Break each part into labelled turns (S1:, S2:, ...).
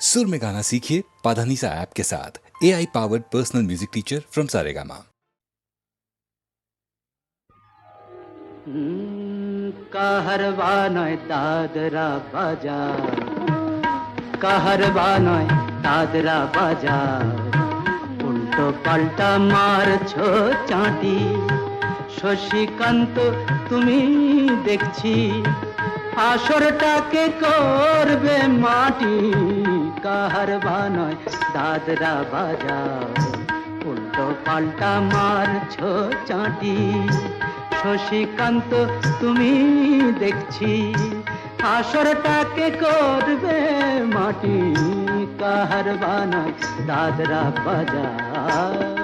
S1: सुर में गाना सीखिए पाधानीसा ऐप के साथ A I powered personal music teacher from Saregama
S2: Kaharwa নয় দাদরা বাজার কাহারবা নয় দাদরা বাজার উল্টো পাল্টা মারছো চাঁটি শশীকান্ত তুমি দেখছি আসরটাকে করবে মাটি কাহারবা বানয়, দাদরা বাজার উল্টো পাল্টা মারছ চাঁটি। শশীকান্ত, তুমি দেখছি, আসরটাকে করবে মাটি। কাহার বানয়, দাদরা বাজার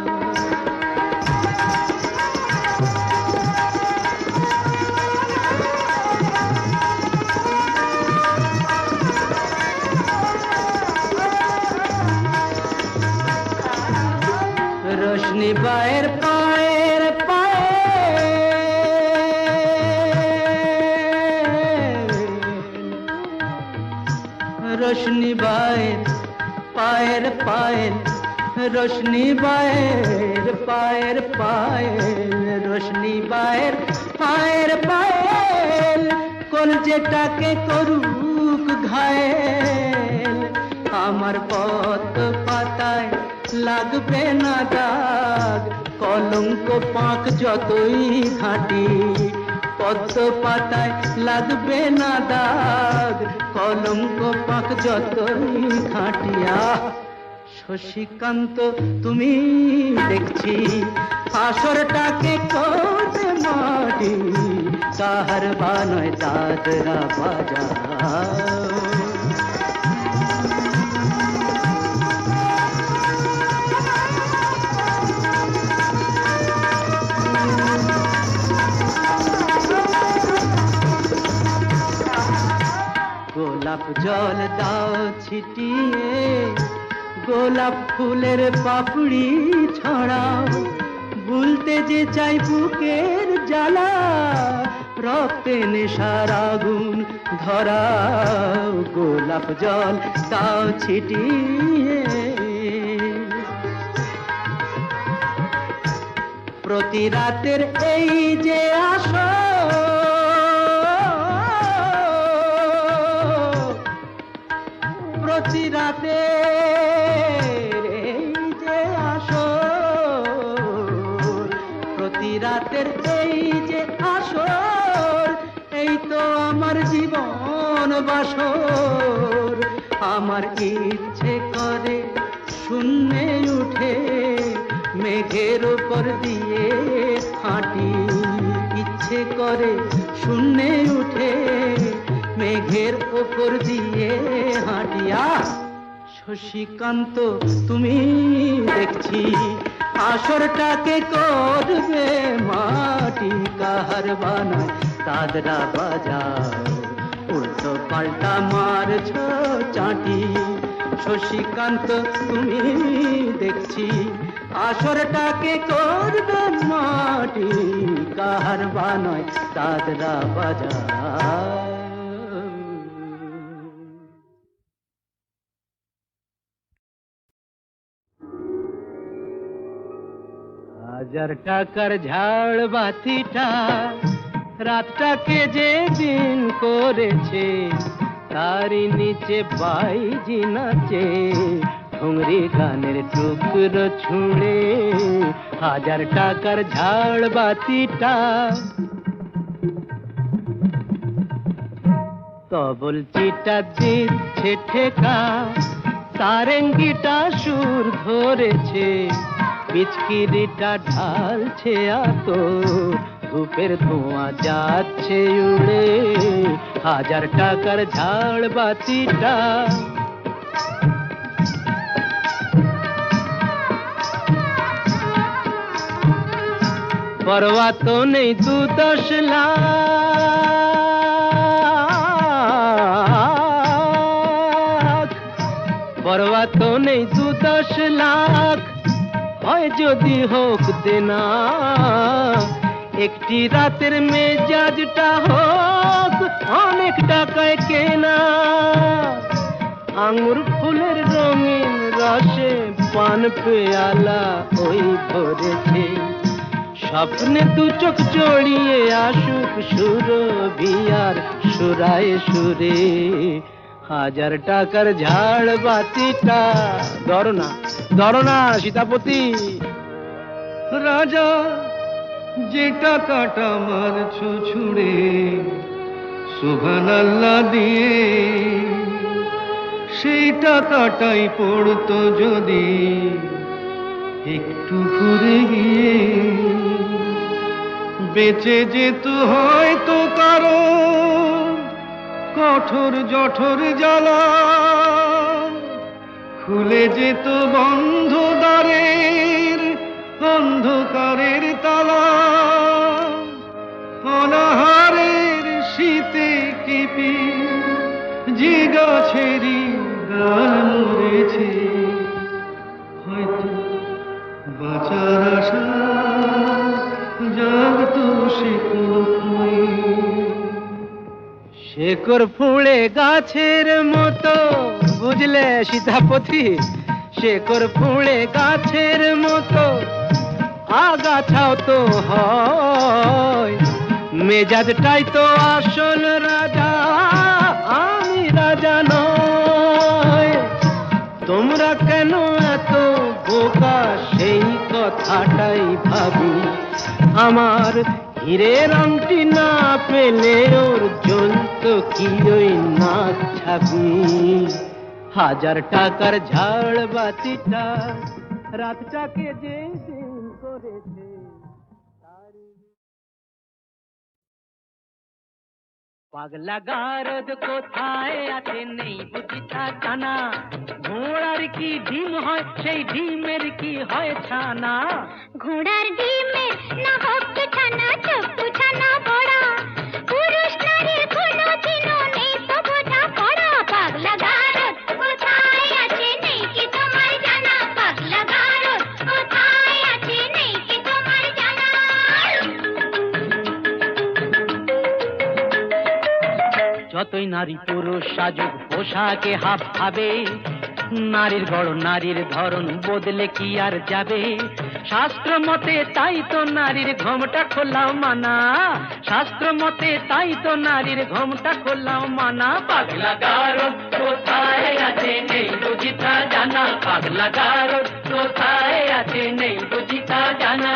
S2: রোশনি বায়ের পায়ের পায়ের রোশনি বায়ের পায়ের পায়ের কোন যেটাকে করুক ঘায়েল। আমার পথ পাতায় লাগবে না দাগ, কলঙ্ক পাক যতই ঘাঁটি, পদ্ম পাতায় লাগবে না দাগ, কলঙ্ক পাক যতই ঘাঁটিয়া শশীকান্ত তুমি দেখছি আসরটাকে করতে মাটি? কাহার বানয় দাদরা বাজা। গোলাপ জল দাও ছিটিয়ে গোলাপ ফুলের পাপড়ি ছড়াও ভুলতে যে চাই বুকের জ্বালা, রক্তে নেশার আগুন ধরাও গোলাপ জল, তাও ছিটিয়ে। প্রতি রাতের এই যে আসো রাতের এই যে আসর, এই তো আমার জীবন বাসর। আমার ইচ্ছে করে শূন্যে উঠে মেঘের উপর দিয়ে হাঁটি। ইচ্ছে করে শূন্যে উঠে মেঘের ওপর দিয়ে হাঁটিয়া শশীকান্ত, তুমি দেখছি আসরটাকে করবে মাটি কাহার বানায় দাদরা বাজার উল্টো পাল্টা মারছ চাটি, শশীকান্ত তুমি দেখছি, আসরটাকে করবে মাটি কাহার বানায় দাদরা বাজার হাজার টাকার ঝাড় বাতিটা রাতটাকে যে দিন করেছে তারই নিচে বাইজি নাচে ঠুংরি গানের টুকরো ছুঁড়ে হাজার টাকার ঝাড় বাতিটা তবল চিটা দিচ্ছে ঠেকা সারেঙ্গিটা সুর ধরেছে পিচকিরিটা ঢালছে আত ধূপের ধোঁয়া যাচ্ছে উড়ে। হাজার টাকার ঝাড় বাতিটা। পরোয়া তো নেই দু দশ লাখ। যদি হোক দেনা, একটি রাতের মেজাজটা হোক, অনেক টাকায় কেনা। আঙুর ফুলের রঙিন রসে পান পেয়ালা ওই ভরেছে স্বপ্নে দু চোখ জড়িয়ে আসুক সুর বিয়ার সুরায় সুরে। হাজার টাকার ঝাড় বাতিটা ধরো না সীতাপতি।
S3: রাজা, যে টাকাটা মারছো ছুড়ে সুভান আল্লাহ দিয়ে, সেই টাকাটাই পড়তো যদি একটু ঘুরে গিয়ে। বেঁচে যেত হয়তো কারও কঠোর জঠোর জ্বালা, খুলে যেত বন্ধ অন্ধকারের তালা, অনাহারের শীতে কেঁপে যে গাছেরই গান মরেছে হয়তো বাঁচার আশা জাগতো সে
S2: শেকর ফুঁড়ে গাছের মতো, বুঝলে সীতাপতি? শেকর ফুঁড়ে গাছের মতো আগাছাও তো হয়। মেজাজটাই তো আসল রাজা, আমি রাজা নয় তোমরা কেন এত বোকা? সেই কথাটাই ভাবি। আমার হীরের আংটি না পেলে ওর জ্বলত কি ওই নাক ছাবি হাজার টাকার ঝাড় বাতিটা রাতটাকে যে দিন করেছে তারই পাগলা গারদ কোথায় আছে নেই বুঝিতা জানা ঘোড়ার কি ডিম হয় সেই ডিমের কি হয় ছানা
S4: ঘোড়ার ডিমের না হোক ছানা চপ্পু ছানা
S2: যতই নারী পুরুষ সাজুক পোশাকে হাফ খাবে নারীর গড় নারীর ধরন বদলে কি আর যাবে? শাস্ত্র মতে তাই তো নারীর ঘোমটা খোলাও মানা। শাস্ত্র মতে তাই তো নারীর ঘোমটা খোলাও মানা। পাগলা গারদ কোথায় আছে নেই বুঝিতা জানা? পাগলা গারদ কোথায় আছে নেই বুঝিতা জানা?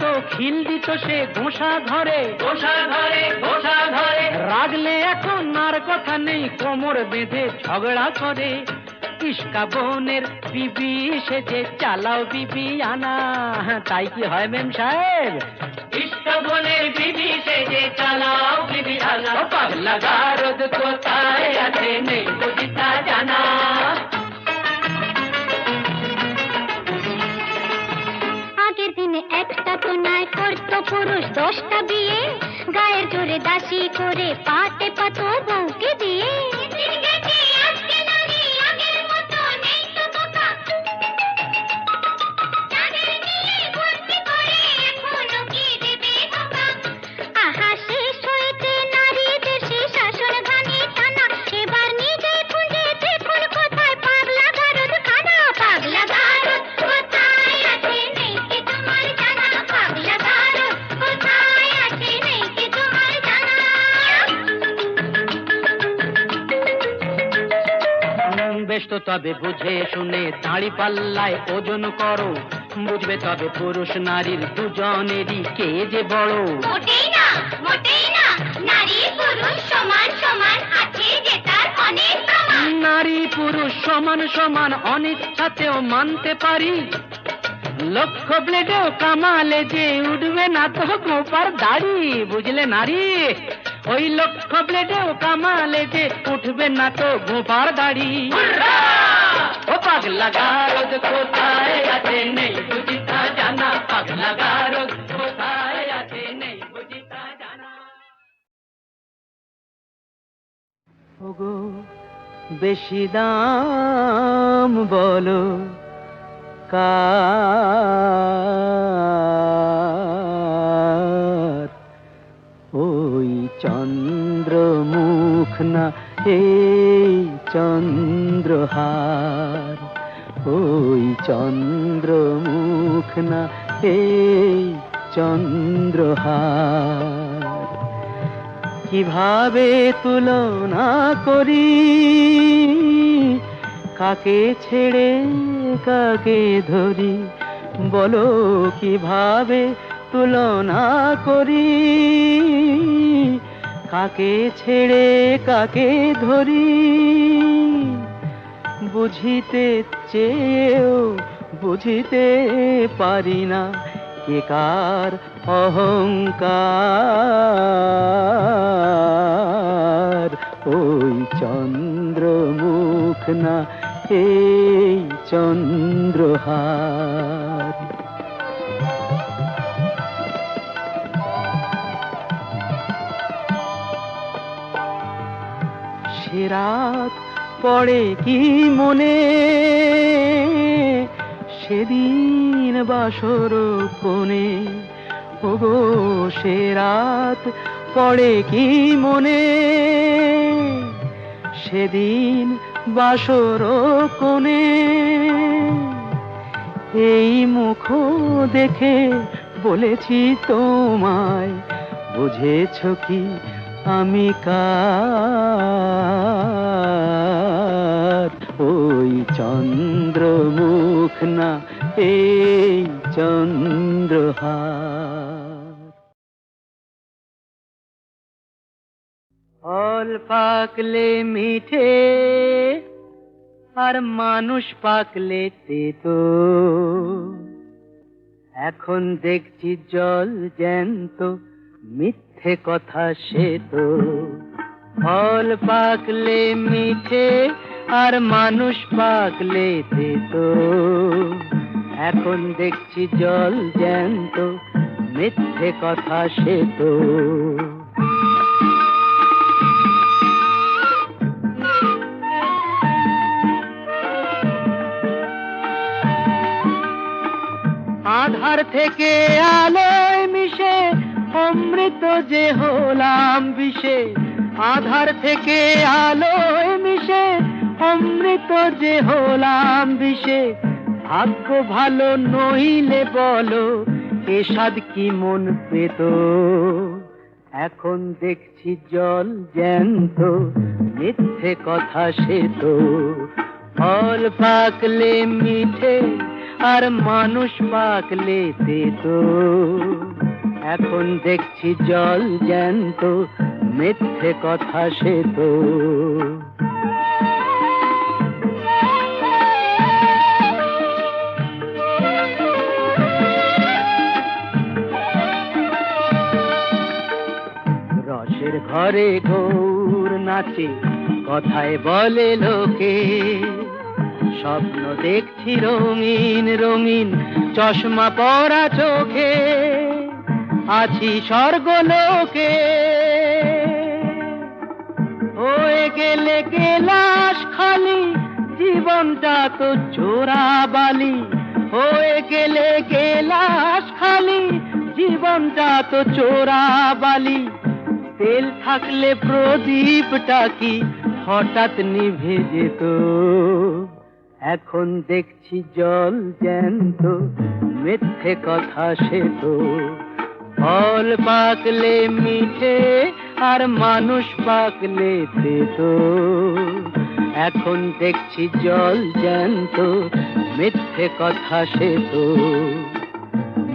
S2: তো খিল দিত সে গোসা ঘরে। রাগলে এখন আর কথা নেই কোমর বেঁধে ঝগড়া করে। ইস্কা বোনের বিবি সেজে চালাও বিবি আনা। তাই কি হয় মেম সাহেব? ইস্কা বোনের বিবি সেজে চালাও বিবি আনা। পাগলা গারদ কোথায় আছে নেই বুঝিতা জানা।
S4: একটা তো নাই করতো পুরুষ দশটা বিয়ে। গায়ের জোরে দাসী করে পাতে পাতো বউকে দিয়ে।
S2: তবে বুঝে শুনে দাঁড়ি পাল্লায় ওজন করো। বুঝবে তবে পুরুষ নারীর দুজনেরই কে যে বড়।
S4: মোটেই না মোটেই না। নারী পুরুষ সমান সমান আছে যে তার অনেক প্রমাণ।
S2: নারী পুরুষ সমান সমান অনিচ্ছাতেও মানতে পারি। লক্ষ ব্লেডেও কামালে যে উঠবে না তো গোপার দাড়ি। বুঝলে নারী? ওই লক্ষ ব্লেডেও কামালে যে উঠবে না তো গোপার দাড়ি। কোথায় আছে নেই কোথায় আছে নেই জানা বেশি দাম বলো, কার? ওই চন্দ্রমুখ না, এই চন্দ্রহার? ওই চন্দ্রমুখ না, এই চন্দ্রহার। কীভাবে তুলনা করি? কাকে ছেড়ে, কাকে ধরি? বলো, কীভাবে তুলনা করি? কাকে ছেড়ে, কাকে ধরি? বুঝিতে চেয়েও বুঝিতে পারি না কে কার অহংকার? ওই চন্দ্রমুখ না এই চন্দ্রহার। সে পড়ে কি মনে? সেদিন বাসর কোণে, ওগো সে রাত পড়ে কি মনে? সেদিন বাসর কোণে, এই মুখ দেখে বলেছি তোমায়, বুঝেছ কি আমি কার? ওই চন্দ্রমুখ না এই চন্দ্রহার। ফল পাকলে মিঠে, আর মানুষ পাকলে তেতো। এখন দেখছি জল জ্যান্ত, মিথ্যে কথা সে তো। ফল পাকলে মিঠে আর মানুষ পাকলে তেতো এখন দেখছি জল জ্যান্ত, মিথ্যে কথা সে তো। আধার থেকে আলোয় মিশে, অমৃত যে হলাম বিষে, আধার থেকে আলোয় মিশে অমৃত যে হলাম বিষে, ভাগ্য ভালো নইলে বলো, এ কি মন পেত? এখন দেখছি জল জ্যান্ত, মিথ্যে কথা সে তো। ফল পাকলে মিঠে, আর মানুষ পাকলে তেতো। এখন দেখছি জল জ্যান্ত, মিথ্যে কথা সে তো। রসের ঘরে গৌর নাচে, কথায় বলে লোকে। স্বপ্ন দেখছি রঙিন রঙিন চশমা পরা চোখে, আছি স্বর্গলোকে। হয়ে গেলে গেলাস খালি, জীবনটা তো চোরা বালি। হয়ে গেলে গেলাস খালি, জীবনটা তো চোরা বালি। তেল থাকলে প্রদীপটা কি? হঠাৎ নিভে যেত। এখন দেখছি জল জ্যান্ত, মিথ্যে কথা সে তো ফল পাকলে মিঠে আর মানুষ পাকলে তেতো। এখন দেখছি জল জ্যান্ত, মিথ্যে কথা সে তো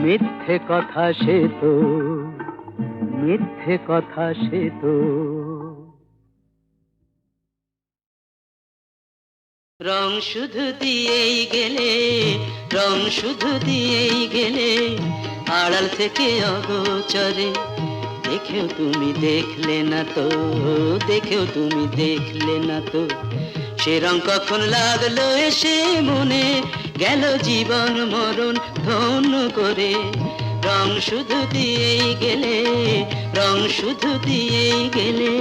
S2: মিথ্যে কথা সে তো মিথ্যে কথা সে তো। রং শুধু দিয়েই গেলে, রং শুধু দিয়েই গেলে, আড়াল থেকে অগোচরে। দেখেও তুমি দেখলে না তো, দেখেও তুমি দেখলে না তো। সে রং কখন লাগল এসে মনে, গেল জীবন মরণ ধন্য করে। রং শুধু দিয়েই গেলে রং শুধু দিয়েই গেলে।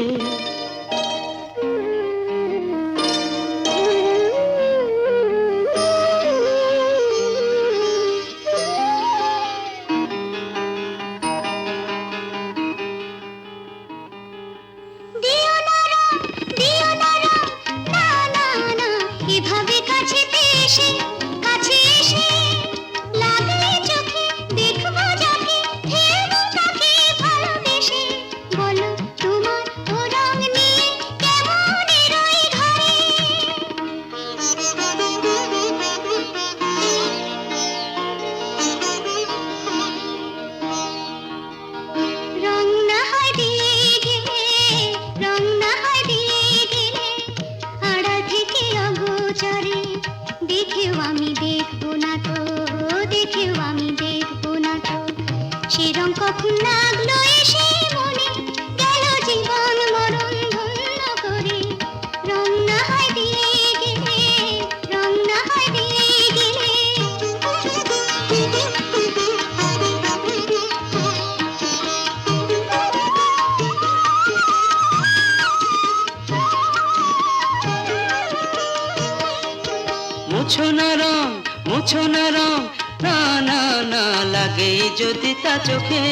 S2: যদি তা চোখে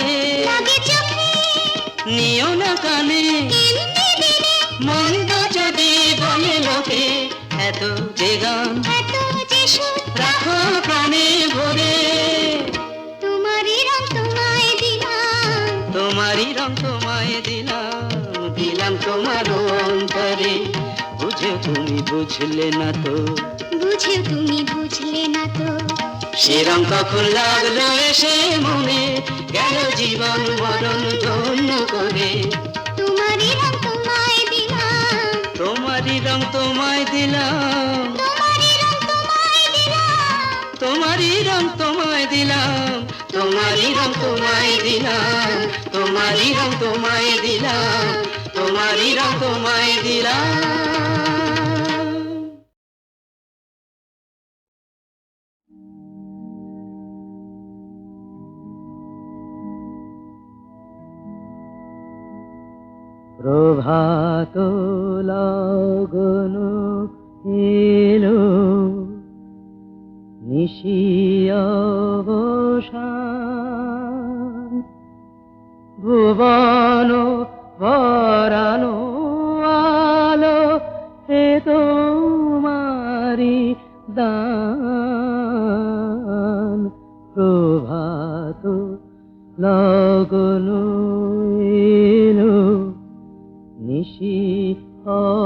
S2: নিও না কানে। মন্দ যদি বলে লোকে এত যে গান রাখো প্রাণে ভরে।
S4: তোমারই রং তোমায় দিলাম।
S2: তোমারই রং তোমায় দিলাম দিলাম তোমার অন্তরে। বুঝে তুমি বুঝলে না তো।
S4: বুঝেও তুমি
S2: সে রং কখন লাগল এসে মনে? গেল জীবন মরণ ধন্য করে?
S4: তোমারই রং তোমায় দিলাম।
S2: তোমারই রং তোমায় দিলাম।
S4: তোমারই রং তোমায় দিলাম।
S2: তোমারই রং তোমায় দিলাম। তোমারই রং তোমায় দিলাম। তোমারই রং তোমায় দিলাম। প্রভাত লগন এলো। নিশিয়বসান ভুবন ভরানো আলো হে তোমারি দান। প্রভাত লগন নিশি অবসান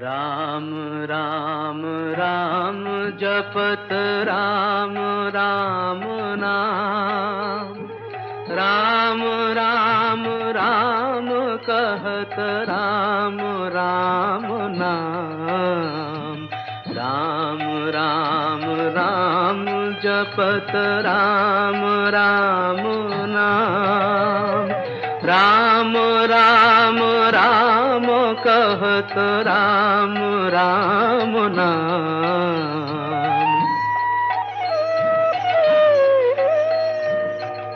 S2: राम राम राम जपत राम राम नाम राम राम राम कहत राम राम नाम राम राम राम जपत राम राम नाम राम राम राम कहत राम राम नाम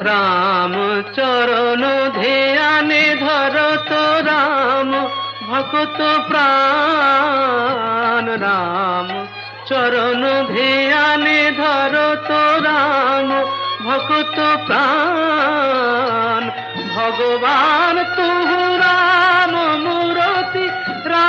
S2: রাম চরণ ধ্যানে ধরত রাম ভকত প্রাণ রাম চরণ ধ্যানে ধরত রাম ভকত প্রাণ ভগবান তুহু রাম মূরতি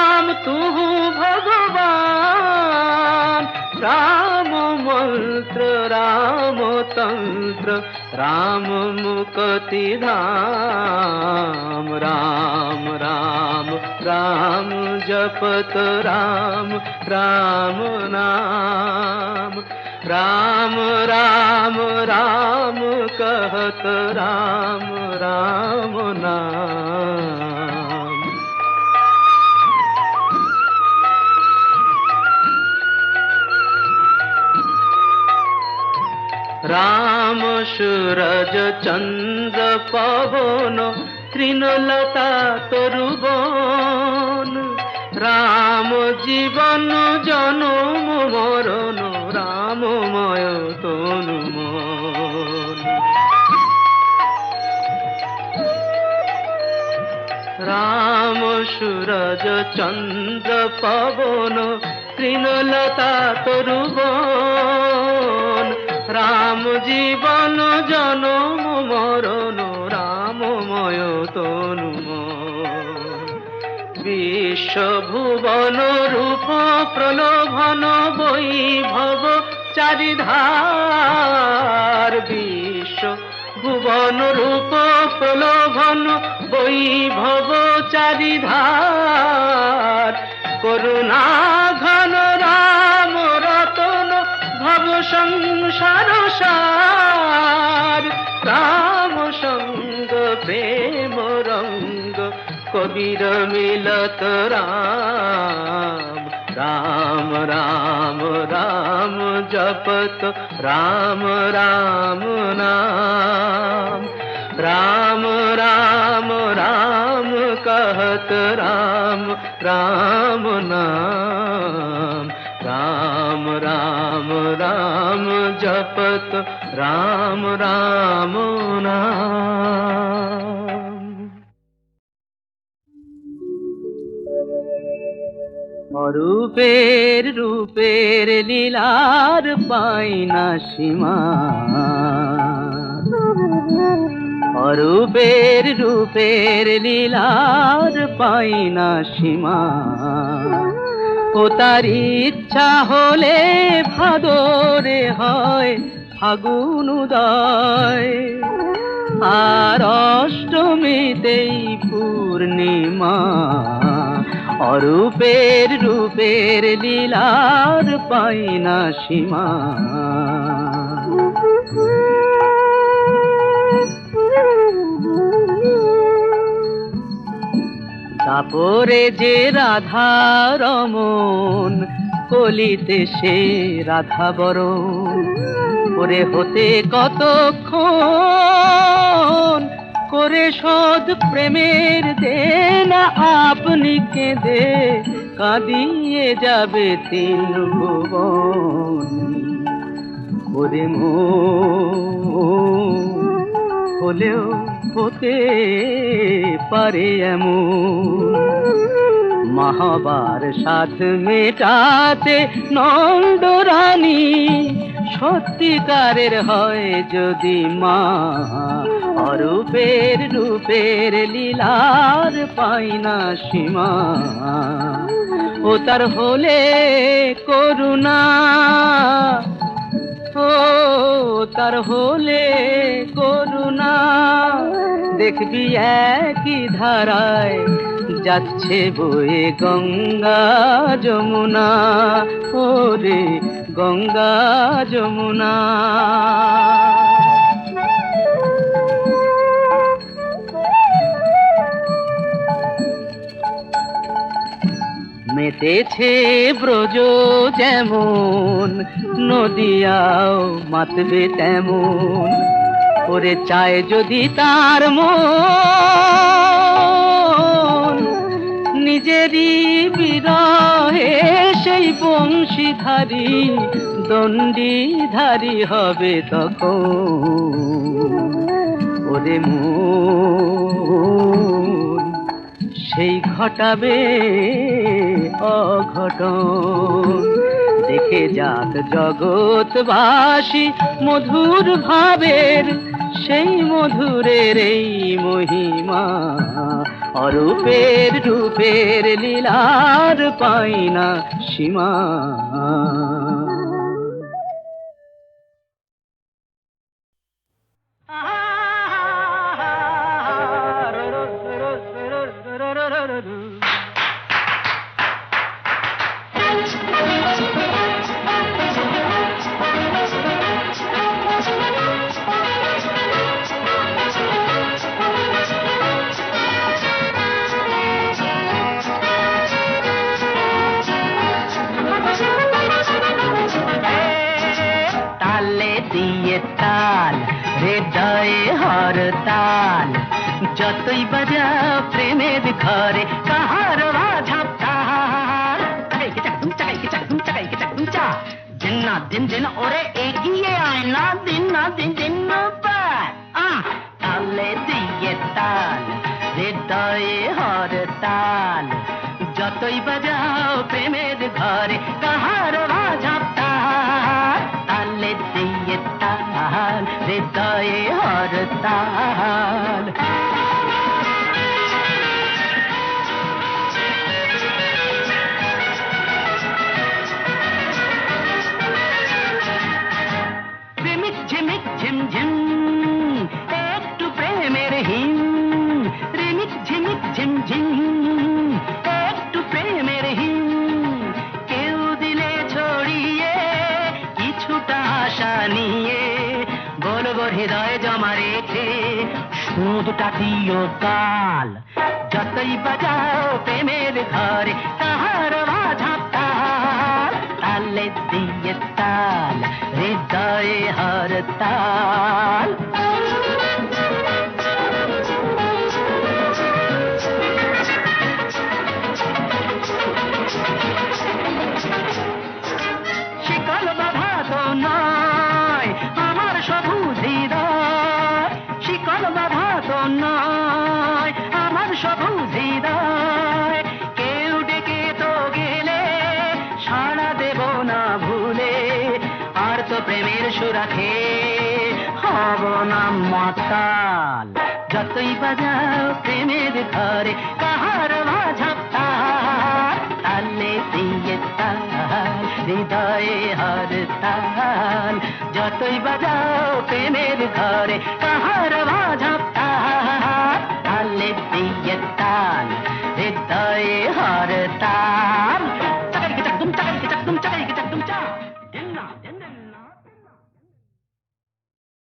S2: राम, तू भगवान। राम मंत्र, राम तंत्र, राम मुकति धाम। राम राम राम जपत राम राम नाम। राम राम राम कहत राम राम नाम। রাম সুরজ চন্দ্র পবন তৃণলতা তরুবন রাম জীবন জনম মরণ রামময় তনু রাম সুরজ চন্দ্র পবন তৃণলতা তরুবন রাম জীবন জনম মরণ, রামময় তনু বিশ্ব ভুবন রূপ প্রলোভন বৈভব চারিধার। বিশ্ব ভুবন রূপ প্রলোভন বৈভব চারিধার। করুণা ঘন সংসার সার। কাম সঙ্গ, প্রেম রঙ্গ, কবির মিলত রাম। রাম রাম রাম জপত, রাম রাম, নাম। রাম রাম রাম कहत राम राम নাম। राम राम राम जपत राम राम नाम অরূপের রূপের লীলার পাই না সীমা অরূপের রূপের লীলার পাই না সীমা ও তার ইচ্ছা হলে ভাদরে হয় ফাগুন উদয়। আর অষ্টমীতেই পূর্ণিমা, অরূপের রূপের লীলার পাই না সীমা তারপরে যে রাধা রমন, কলিতে সে রাধা বরণ। করে হতে কতক্ষণ করে শোধ প্রেমের দেনা আপনি কেঁদে কাঁদিয়ে যাবে তিন ভুবন। করে মো হলেও হতে পারে এমন। মহাবার সাথ মেটাতে নন্দ রানী সত্যিকারের হয় যদি মা, অরূপের রূপের লীলার পাই না সীমা। ও তার হলে করুণা ও তার হলে করুণা। দেখবি একই ধারায় যাচ্ছে বয়ে গঙ্গা যমুনা। ওরে গঙ্গা যমুনা। মেতেছে ব্রজ যেমন, নদিয়াও মাতবে তেমন। ওরে চায় যদি তার মন, নিজেরই বিরহে সেই বংশীধারী, দণ্ডীধারী হবে তখন। ওরে মন সেই ঘটাবে অঘটন। দেখে যাক জগৎবাসী মধুর ভাবের, সেই মধুরের এই মহিমা অরূপের রূপের লীলার পাই না সীমা। তাল হৃদয়ে সুদটা দিও কাল যতই বাজাও প্রেমের ঘরে তাহার বাধা তাল তালে দিয়ে তাল হৃদয়ে হর তাল রাখে হব না মাতাল যতই বাজাও প্রেমের ঘরে কাহার মাঝা তাল তালে দিয়ে তাল হৃদয়ে হর তাল যতই বাজাও প্রেমের ঘরে কাহার মাঝা তাল তালে দিয়ে তাল হৃদয়ে হর তাল